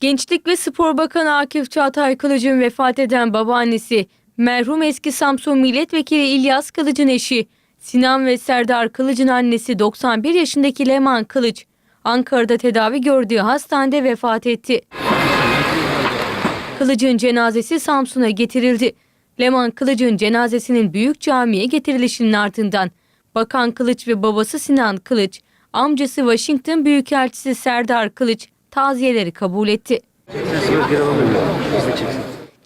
Gençlik ve Spor Bakanı Akif Çağatay Kılıç'ın vefat eden babaannesi, merhum eski Samsun Milletvekili İlyas Kılıç'ın eşi, Sinan ve Serdar Kılıç'ın annesi 91 yaşındaki Leman Kılıç, Ankara'da tedavi gördüğü hastanede vefat etti. Kılıç'ın cenazesi Samsun'a getirildi. Leman Kılıç'ın cenazesinin büyük camiye getirilişinin ardından Bakan Kılıç ve babası Sinan Kılıç, amcası Washington Büyükelçisi Serdar Kılıç taziyeleri kabul etti.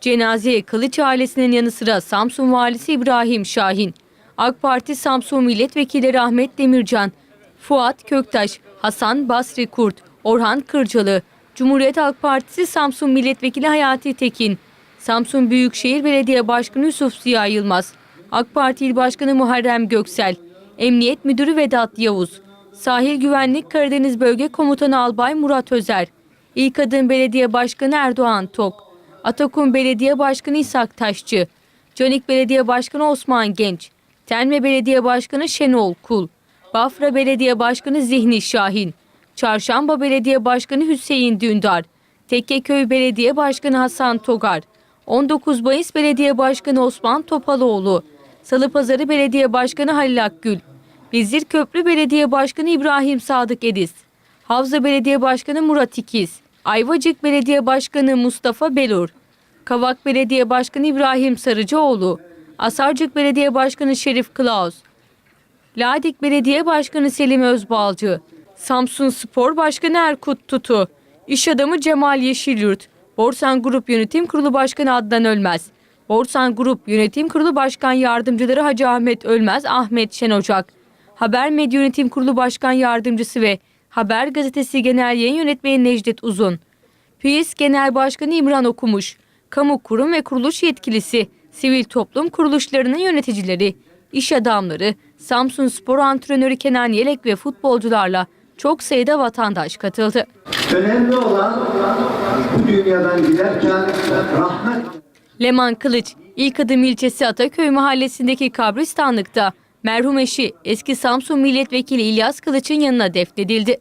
Cenazeye Kılıç ailesinin yanı sıra Samsun Valisi İbrahim Şahin, AK Parti Samsun Milletvekilleri Ahmet Demircan, Fuat Köktaş, Hasan Basri Kurt, Orhan Kırcalı, Cumhuriyet Halk Partisi Samsun Milletvekili Hayati Tekin, Samsun Büyükşehir Belediye Başkanı Yusuf Ziya Yılmaz, AK Parti İl Başkanı Muharrem Göksel, Emniyet Müdürü Vedat Yavuz, Sahil Güvenlik Karadeniz Bölge Komutanı Albay Murat Özer, İl Kadın Belediye Başkanı Erdoğan Tok, Atakum Belediye Başkanı İshak Taşçı, Canik Belediye Başkanı Osman Genç, Telme Belediye Başkanı Şenol Kul, Bafra Belediye Başkanı Zihni Şahin, Çarşamba Belediye Başkanı Hüseyin Dündar, Tekkeköy Belediye Başkanı Hasan Togar, 19 Mayıs Belediye Başkanı Osman Topaloğlu, Salıpazarı Belediye Başkanı Halil Akgül, Bizir Köprü Belediye Başkanı İbrahim Sadık Ediz, Havza Belediye Başkanı Murat İkiz, Ayvacık Belediye Başkanı Mustafa Belur, Kavak Belediye Başkanı İbrahim Sarıcıoğlu, Asarcık Belediye Başkanı Şerif Klaus, Ladik Belediye Başkanı Selim Özbalcı, Samsun Spor Başkanı Erkut Tutu, İş adamı Cemal Yeşilyurt, Borsan Grup Yönetim Kurulu Başkanı Adnan Ölmez, Borsan Grup Yönetim Kurulu Başkan Yardımcıları Hacı Ahmet Ölmez, Ahmet Şenocak, Haber Medya Yönetim Kurulu Başkan Yardımcısı ve Haber Gazetesi Genel Yayın Yönetmeni Necdet Uzun, PİS Genel Başkanı İmran Okumuş, kamu kurum ve kuruluş yetkilisi, sivil toplum kuruluşlarının yöneticileri, iş adamları, Samsun Spor antrenörü Kenan Yelek ve futbolcularla çok sayıda vatandaş katıldı. Önemli olan bu dünyadan giderken rahmet Leman Kılıç, İlk Adım ilçesi Ataköy mahallesindeki kabristanlıkta merhum eşi eski Samsun Milletvekili İlyas Kılıç'ın yanına defnedildi.